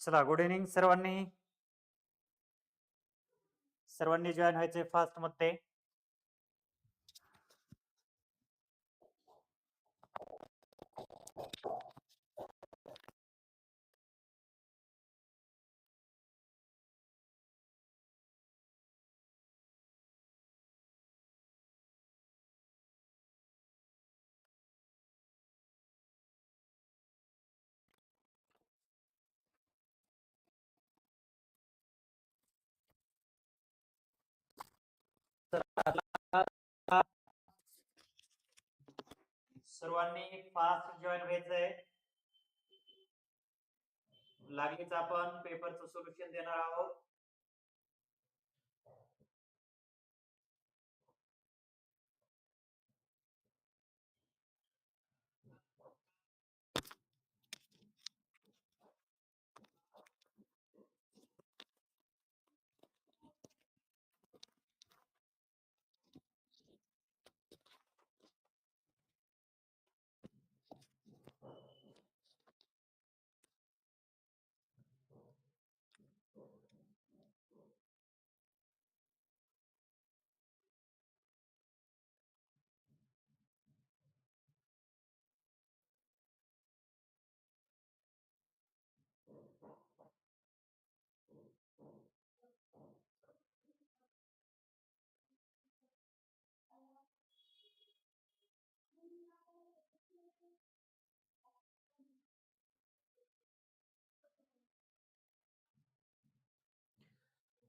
चला good evening सर्वांनी. सर्वांनी जॉईन व्हायचे फास्टमध्ये. सर्वांनी फास्ट जॉईन व्हायचंय. लागलीच आपण पेपरचं सोल्युशन देणार आहोत.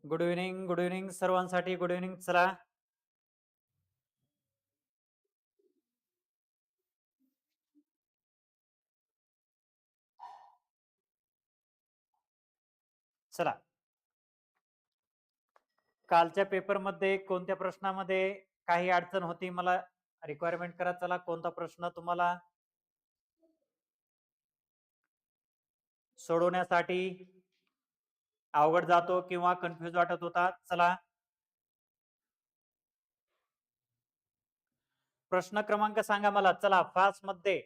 गुड इव्हनिंग गुड इव्हनिंग सर्वांसाठी गुड इव्हनिंग चला. चला. कालच्या पेपरमध्ये कोणत्या प्रश्नामध्ये काही अडचण होती मला रिक्वायरमेंट करा चला. कोणता प्रश्न तुम्हाला? सोडवण्यासाठी अवघड जातो किंवा कन्फ्युज वाटत होता. चला. प्रश्न क्रमांक सांगा मला. चला फास्टमध्ये.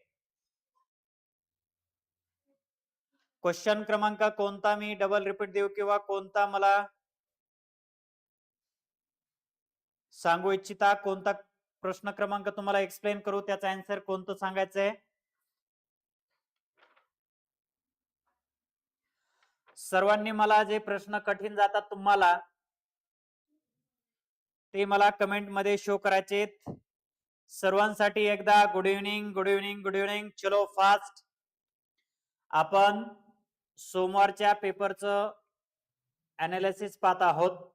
क्वेश्चन क्रमांक कोणता? मी डबल रिपीट देऊ किंवा कोणता मला सांगू इच्छिता? कोणता प्रश्न क्रमांक तुम्हाला एक्सप्लेन करू? त्याचा आन्सर कोणतं सांगायचंय? सर्वांनी मला जे प्रश्न कठीण जातात तुम्हाला ते मला कमेंटमध्ये शो करायचे सर्वांसाठी एकदा good evening good evening good evening चलो फास्ट आपण सोमवारच्या पेपरचं अनालिसिस पाहत आहोत.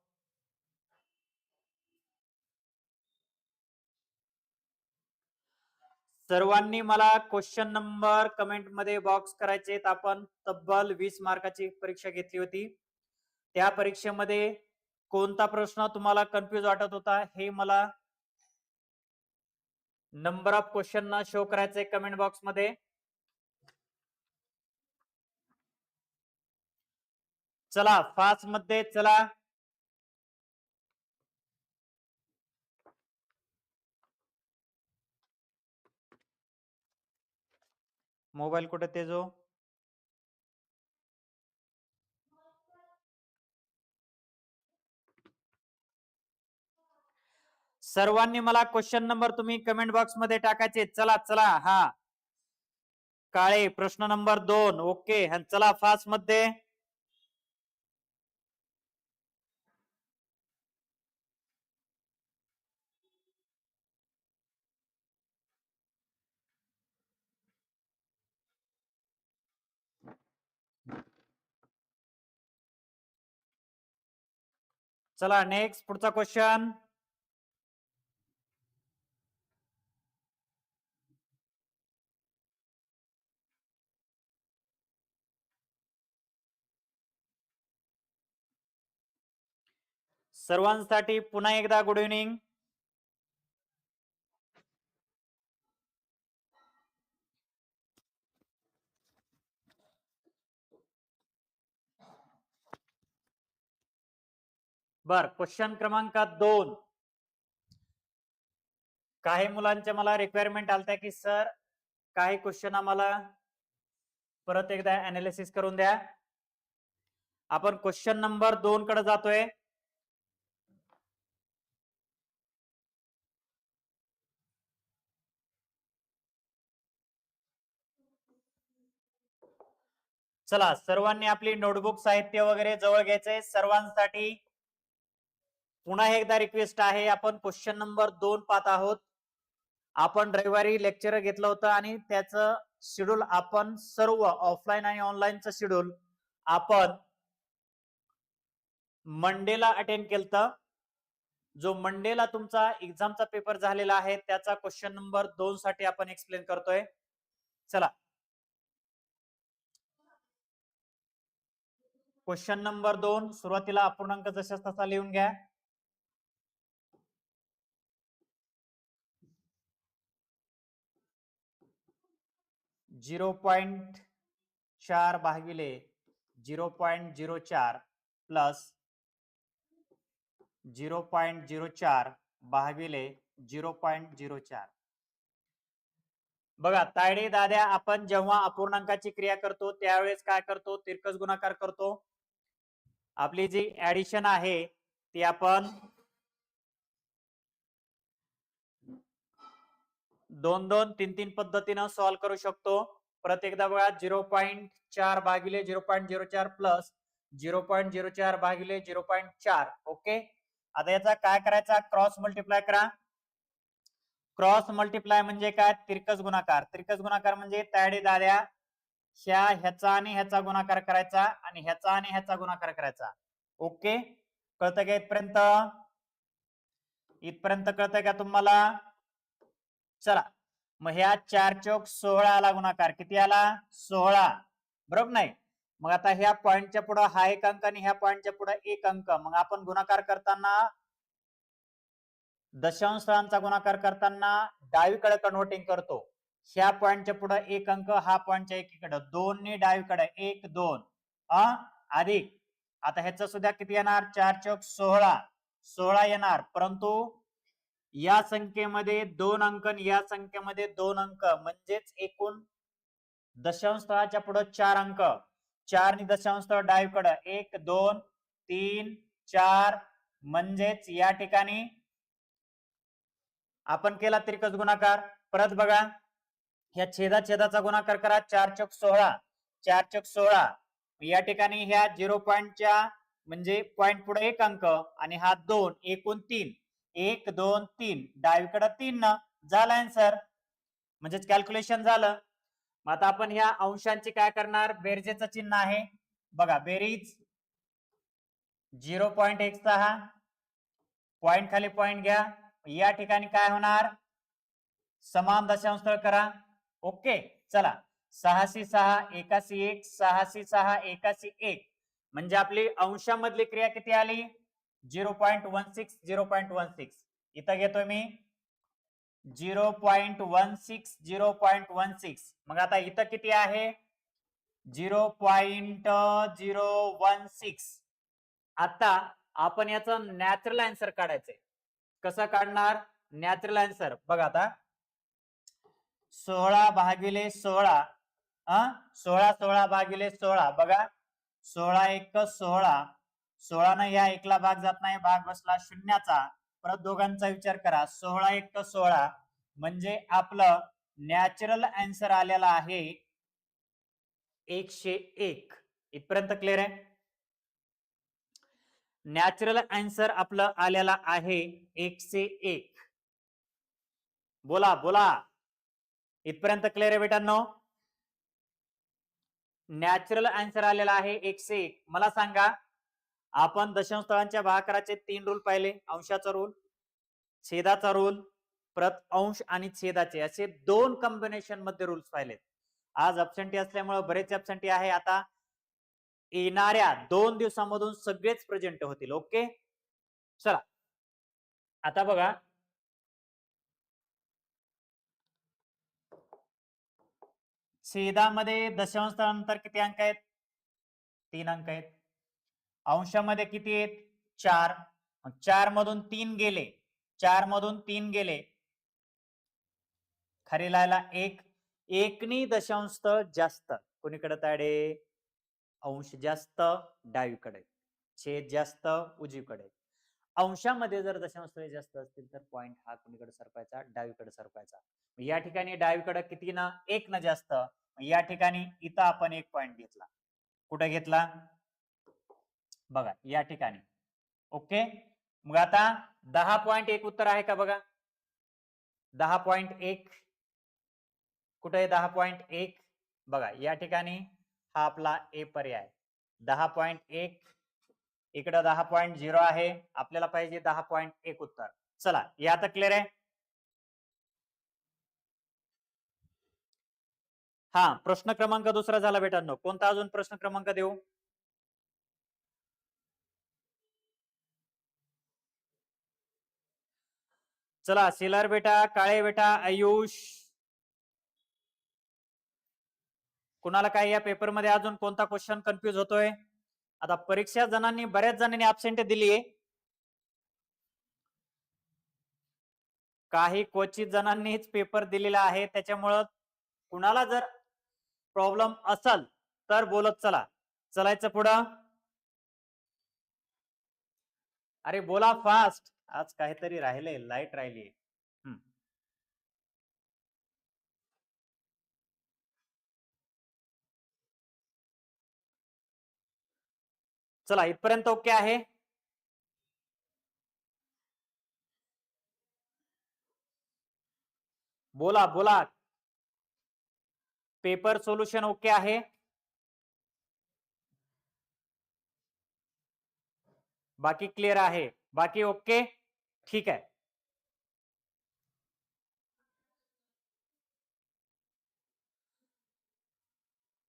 सर्वांनी मला क्वेश्चन नंबर कमेंटमध्ये बॉक्स करायचे आपण तब्बल वीस मार्काची परीक्षा घेतली होती. त्या परीक्षेमध्ये कोणता प्रश्न तुम्हाला कन्फ्युज वाटत होता हे मला नंबर ऑफ क्वेश्चन ना शो करायचे कमेंट बॉक्समध्ये. चला फास्टमध्ये चला. मोबाईल कुठे तेजो सर्वांनी मला क्वेश्चन नंबर तुम्ही कमेंट बॉक्समध्ये टाकायचे. चला चला हा. काळे प्रश्न नंबर दोन. ओके चला फास्टमध्ये. चला नेक्स्ट पुढचा क्वेश्चन सर्वांसाठी पुन्हा एकदा गुड इव्हनिंग बर क्वेश्चन क्रमांक दोन. काही मुलांच्या मला रिक्वायरमेंट आलत्या की सर काही क्वेश्चन आम्हाला परत एकदा अनालिसिस करून द्या. आपण क्वेश्चन नंबर दोन कडे जातोय. चला सर्वांनी आपली नोटबुक साहित्य वगैरे जवळ घ्यायचंय. सर्वांसाठी पुन्हा एकदा रिक्वेस्ट आहे. आपण क्वेश्चन नंबर दोन पाहत आहोत. आपण रविवारी लेक्चर घेतलं होतं आणि त्याचं शेड्यूल आपण सर्व ऑफलाईन आणि ऑनलाईनचं शेड्यूल आपण मंडेला अटेंड केलं जो मंडेला तुमचा एक्झामचा पेपर झालेला आहे त्याचा क्वेश्चन नंबर दोन साठी आपण एक्सप्लेन करतोय. चला. क्वेश्चन नंबर दोन सुरुवातीला अपूर्णांक जशाच तसा लिहून घ्या. झिरो पॉईंट चार भागिले झिरो पॉईंट झिरो चार प्लस झिरो पॉईंट झिरो चार भागिले झिरो पॉईंट झिरो चार. बघा तायडे दाद्या आपण जेव्हा अपूर्णांकाची क्रिया करतो त्यावेळेस काय करतो? तिरकस गुणाकार करतो. आपली जी ऍडिशन आहे ती आपण दोन दोन तीन तीन पद्धतीनं सॉल्व्ह करू शकतो. प्रत्येकदा बघा झिरो पॉईंट चार भागिले झिरो पॉईंट झिरो चार प्लस झिरो पॉईंट झिरो चार भागिले झिरो पॉईंट चार ओके आता याचा काय करायचा? क्रॉस मल्टिप्लाय करा. क्रॉस मल्टिप्लाय म्हणजे काय? तिरकस गुणाकार. तिरकस गुणाकार म्हणजे तयाडी दाद्या. ह्या ह्याचा आणि ह्याचा गुणाकार करायचा आणि ह्याचा आणि ह्याचा गुणाकार करायचा ओके कळतं का इथपर्यंत? इथपर्यंत कळतंय का तुम्हाला? चला. मग ह्या चार चौक सोळा आला गुणाकार. किती आला? सोळा बरोबर नाही? मग आता ह्या पॉइंटच्या पुढे हा एक अंक आणि ह्या पॉइंटच्या पुढे एक अंक. मग आपण गुणाकार करताना दशांशांचा गुणाकार करताना डावीकडे कन्व्हर्टिंग करतो. ह्या पॉइंटच्या पुढे एक अंक हा पॉइंटच्या एकीकडे. दोन ने डावीकडे. एक दोन. अ? अधिक आता ह्याचं सुद्धा किती येणार? चार चौक सोळा सोळा येणार. परंतु या संख्येमध्ये दोन अंक आणि या संख्येमध्ये दोन अंक. म्हणजेच एकूण दशांश स्थळाच्या पुढे चार अंक. चार आणि दशांश स्थळ डावीकडे. एक दोन तीन चार. म्हणजेच या ठिकाणी आपण केला तिरकस गुणाकार. परत बघा. ह्या छेदा छेदाचा गुणाकार करा. चार चक सोळा. चार चक सोळा. या ठिकाणी ह्या झिरो पॉईंटच्या म्हणजे पॉईंट पुढे एक अंक आणि हा दोन एकूण तीन. एक दोन तीन. डावीकडे तीन ना. झाला आन्सर म्हणजेच कॅल्क्युलेशन झालं. मग आता आपण ह्या अंशांची काय करणार? बेरजेचं चिन्ह आहे. बघा बेरीज झिरो पॉइंट एक सहा. पॉइंट खाली पॉइंट घ्या. या ठिकाणी काय होणार? समान दशांश स्थळ करा. ओके चला. सहाशे सहा एकाशी एक. सहाशे सहा एकाशी एक. म्हणजे आपली अंशामधली क्रिया किती आली? Zero point one six zero point one six. इथं घेतोय मी. Zero point one six zero point one six. मग आता इथं किती आहे? Zero point zero one six. आता आपण याचं नॅचरल अँसर काढायचंय. कसं काढणार? नॅचरल अँसर बघा आता. सोळा भागिले सोळा अ? सोळा सोळा भागिले सोळा. बघा. सोळा एक सोळा. सोळानं या एकला भाग जात नाही भाग बसला शून्याचा. परत दोघांचा विचार करा. सोळा एक सोळा. म्हणजे आपलं नॅचरल अँसर आलेला आहे एकशे एक. इथपर्यंत क्लिअर आहे? नॅचरल अँसर आपलं आलेला आहे एकशे एक. बोला बोला. इथपर्यंत क्लिअर आहे बेटांनो नॅचरल अँसर आलेला आहे एकशे एक. मला सांगा आपण दशांश स्थळांच्या भागाकाराचे तीन रूल पाहिले. अंशाचा रूल छेदाचा रूल प्रत अंश आणि छेदाचे असे दोन कॉम्बिनेशनमध्ये रूल्स पाहिलेत. आज अबसेंटी असल्यामुळे बरेच अबसेंटी आहे. आता येणाऱ्या दोन दिवसामधून सगळेच प्रेझेंट होतील. ओके चला. आता बघा. छेदामध्ये दशांश स्थळानंतर किती अंक आहेत? तीन अंक आहेत. अंशामध्ये किती आहेत? चार. चार मधून तीन गेले. चार मधून तीन गेले. खरी लायला एक एकनी दशांश जास्त. कोणीकडे ताडे अंश जास्त डावीकडे छेद जास्त उजवीकडे अंशामध्ये जर दशांश जास्त असतील तर पॉइंट हा कुणीकडे सरपायचा डावीकडे सरपायचा या ठिकाणी डावीकडे किती ना एक ना जास्त या ठिकाणी इथं आपण एक पॉइंट घेतला. कुठे घेतला? बघा या ठिकाणी. ओके? मग आता दहा पॉइंट एक उत्तर आहे का बघा? दहा पॉइंट एक. कुठे आहे दहा पॉइंट एक? बघा या ठिकाणी हा आपला ए पर्याय. दहा पॉइंट एक. इकडं दहा पॉइंट झिरो आहे. आपल्याला पाहिजे दहा पॉइंट एक उत्तर. चला हे आता क्लिअर आहे? हा प्रश्न क्रमांक दुसरा झाला बेटांनो कोणता अजून प्रश्न क्रमांक देऊ? चला सिलर बेटा काळे बेटा आयुष. कुणाला काय या पेपरमध्ये अजून कोणता क्वेश्चन कन्फ्युज होतोय? आता परीक्षा जणांनी बऱ्याच जणांनी ऍबसेंट दिली काही क्वचित जणांनीच पेपर दिलेला आहे त्याच्यामुळं कुणाला जर प्रॉब्लेम असल तर बोलत चला. चलायचं पुढं. अरे बोला फास्ट आज काहीतरी राहिलंय लाइट राहिली चला इथपर्यंत ओके आहे. बोला बोला. पेपर सोल्युशन ओके आहे. बाकी क्लिअर आहे. बाकी ओके? ठीक आहे.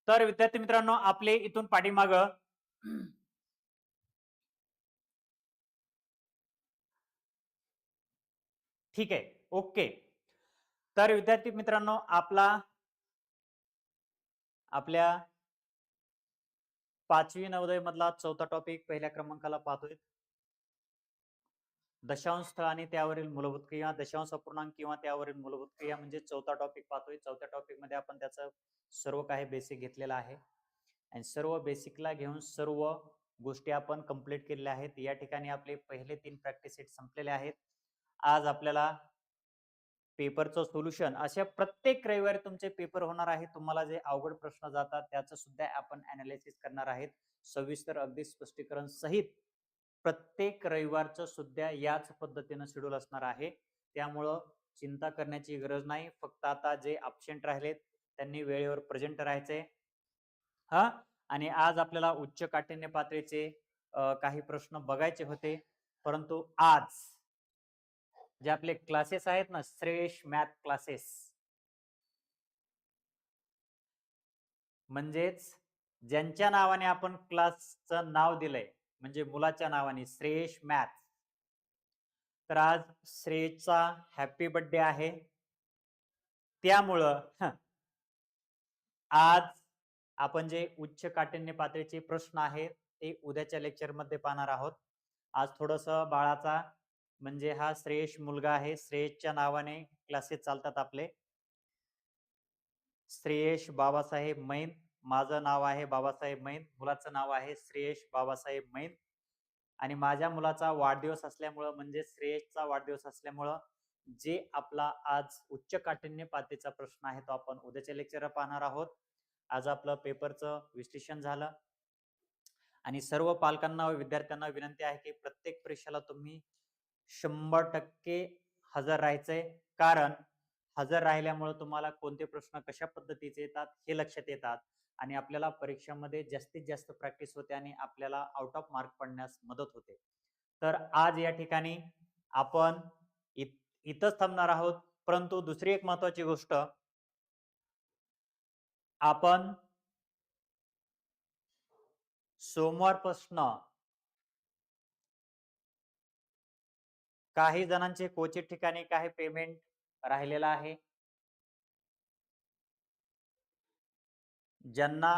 तर विद्यार्थी मित्रांनो आपले इथून पाठीमाग ठीक आहे. ओके. तर विद्यार्थी मित्रांनो आपला आपल्या पाचवी नवोदय मधला चौथा टॉपिक पहिल्या क्रमांकाला पाहतोय. दशांश स्थळ आणि त्यावरील मूलभूत क्रिया दशांश अपूर्णांक किंवा त्यावरील मूलभूत क्रिया म्हणजे चौथा टॉपिक पाहतोय. चौथ्या टॉपिकमध्ये आपण त्याचं सर्व काही बेसिक घेतलेलं आहे. आणि सर्व बेसिकला घेऊन सर्व गोष्टी आपण कंप्लीट केलेल्या आहेत. या ठिकाणी आपले पहिले तीन प्रॅक्टिस सेट संपलेले आहेत. आज आपल्याला पेपरचं सोल्युशन अशा प्रत्येक रविवारी तुमचे पेपर होणार आहे. तुम्हाला जे अवघड प्रश्न जातात त्याचं सुद्धा आपण अनालिसिस करणार आहेत. सविस्तर अगदी स्पष्टीकरण सहित प्रत्येक रविवारचं सुद्धा याच पद्धतीनं शेड्यूल असणार आहे. त्यामुळं चिंता करण्याची गरज नाही. फक्त आता जे अबसेंट राहिलेत त्यांनी वेळेवर प्रेझेंट राहायचे हा? आणि आज आपल्याला उच्च काठिण्य पातळीचे काही प्रश्न बघायचे होते. परंतु आज जे आपले क्लासेस आहेत ना श्रेष मॅथ क्लासेस म्हणजेच ज्यांच्या नावाने आपण क्लासचं नाव दिलंय म्हणजे मुलाच्या नावाने श्रेयश मॅथ. तर आज श्रेयचा हॅपी बर्थडे आहे. त्यामुळं आज आपण जे उच्च काठिण्य पातळीचे प्रश्न आहेत ते उद्याच्या लेक्चरमध्ये पाहणार आहोत. आज थोडस बाळाचा म्हणजे हा श्रेयश मुलगा आहे श्रेयशच्या नावाने क्लासेस चालतात आपले. श्रेयश बाबासाहेब मैन माझं नाव आहे बाबासाहेब मैन मुलाचं नाव आहे श्रेयश बाबासाहेब मैन. आणि माझ्या मुलाचा वाढदिवस असल्यामुळं म्हणजे श्रेयशचा वाढदिवस असल्यामुळं जे आपला आज उच्च काठिण्य पातळीचा प्रश्न आहे तो आपण उद्याच्या लेक्चर पाहणार आहोत. आज आपलं पेपरचं विश्लेषण झालं. आणि सर्व पालकांना व विद्यार्थ्यांना विनंती आहे की प्रत्येक परीक्षेला तुम्ही शंभर टक्के हजर राहायचंय. कारण हजर राहिल्यामुळे तुम्हाला कोणते प्रश्न कशा पद्धतीचे येतात हे लक्षात येतात. आणि आपल्याला परीक्षामध्ये जास्तीत जास्त प्रॅक्टिस होते आणि आपल्याला आउट ऑफ मार्क पडण्यास मदत होते. तर आज या ठिकाणी आपण इथंच थांबणार आहोत. परंतु दुसरी एक महत्वाची गोष्ट आपण सोमवारपासून काही जणांचे क्वचित ठिकाणी काही पेमेंट राहिलेला आहे. ज्यांना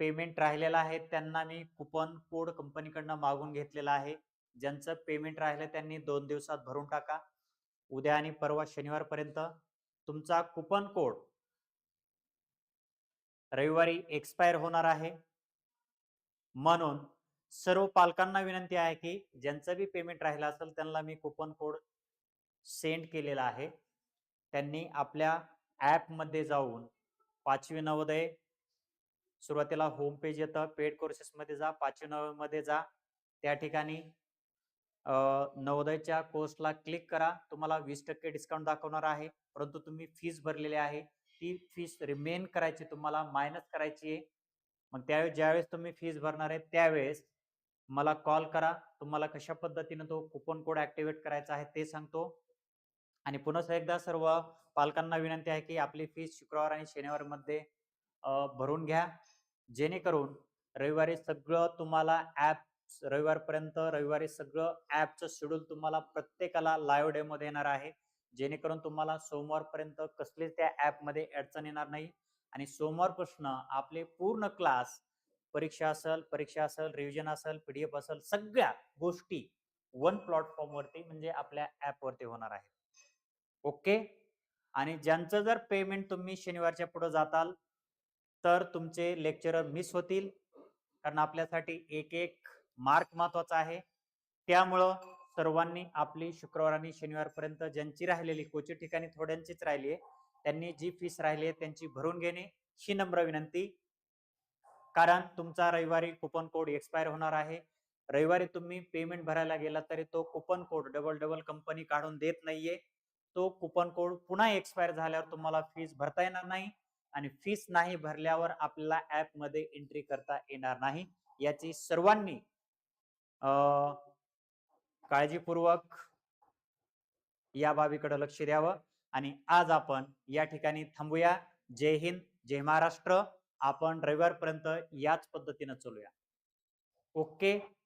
पेमेंट राहिलेला आहे त्यांना मी कुपन कोड कंपनीकडनं मागून घेतलेला आहे. ज्यांचं पेमेंट राहिलं त्यांनी दोन दिवसात भरून टाका. उद्या आणि परवा शनिवारपर्यंत तुमचा कुपन कोड रविवारी एक्सपायर होणार आहे. म्हणून सर्व पालकांना विनंती आहे की ज्यांचं बी पेमेंट राहिलं असेल त्यांना मी कुपन कोड सेंड केलेला आहे. त्यांनी आपल्या ॲपमध्ये जाऊन पाचवी नवोदय सुरुवातीला होम पेज येतं. पेड कोर्सेस मध्ये जा पाचशे नव्वदमध्ये जा. त्या ठिकाणी नवोदयच्या कोर्सला क्लिक करा. तुम्हाला वीस टक्के डिस्काउंट दाखवणार आहे. परंतु तुम्ही फीस भरलेली आहे. ती फीस रिमेन करायची तुम्हाला मायनस करायची आहे. मग त्यावेळेस ज्यावेळेस तुम्ही फीस भरणार आहे त्यावेळेस मला कॉल करा. तुम्हाला कशा पद्धतीने तो कुपन कोड ऍक्टिव्हेट करायचा आहे ते सांगतो. आणि पुन्हा एकदा सर्व पालकांना विनंती आहे की आपली फीस शुक्रवार आणि शनिवारमध्ये भरून घ्या. जेणेकरून रविवारी सगळं तुम्हाला ऍप रविवारपर्यंत रविवारी सगळं ऍपचं शेड्यूल तुम्हाला प्रत्येकाला लाईव्ह डेमध्ये येणार आहे. जेणेकरून तुम्हाला सोमवारपर्यंत कसलीच त्या ऍपमध्ये अडचण येणार नाही. आणि सोमवारपासून आपले पूर्ण क्लास परीक्षा असेल परीक्षा असेल रिव्हिजन असेल पीडीएफ असेल सगळ्या गोष्टी वन प्लॅटफॉर्म वरती म्हणजे आपल्या ऍप वरती होणार आहे ओके? आणि ज्यांचं जर पेमेंट तुम्ही शनिवारच्या पुढे जाताल तर तुमचे लेक्चरर मिस होतील. कारण आपल्यासाठी एक एक मार्क महत्त्वाचा आहे. त्यामुळं सर्वांनी आपली शुक्रवार आणि शनिवारपर्यंत ज्यांची राहिलेली कोची ठिकाणी थोड्यांचीच राहिली आहे त्यांनी जी फीस राहिली आहे त्यांची भरून घेणे ही नम्र विनंती. कारण तुमचा रविवारी कुपन कोड एक्सपायर होणार आहे. रविवारी तुम्ही पेमेंट भरायला गेला तरी तो coupon code double double company काढून देत नाहीये. तो कुपन कोड पुन्हा एक्सपायर झाल्यावर तुम्हाला फीस भरता येणार नाही. आणि फीस नाही भरल्यावर आपल्याला ऍपमध्ये एंट्री करता येणार नाही. याची सर्वांनी अं, काळजीपूर्वक या बाबीकडे लक्ष द्यावं. आणि आज आपण या ठिकाणी थांबूया. जय हिंद जय महाराष्ट्र. आपण रविवारपर्यंत याच पद्धतीनं चालूया. ओके.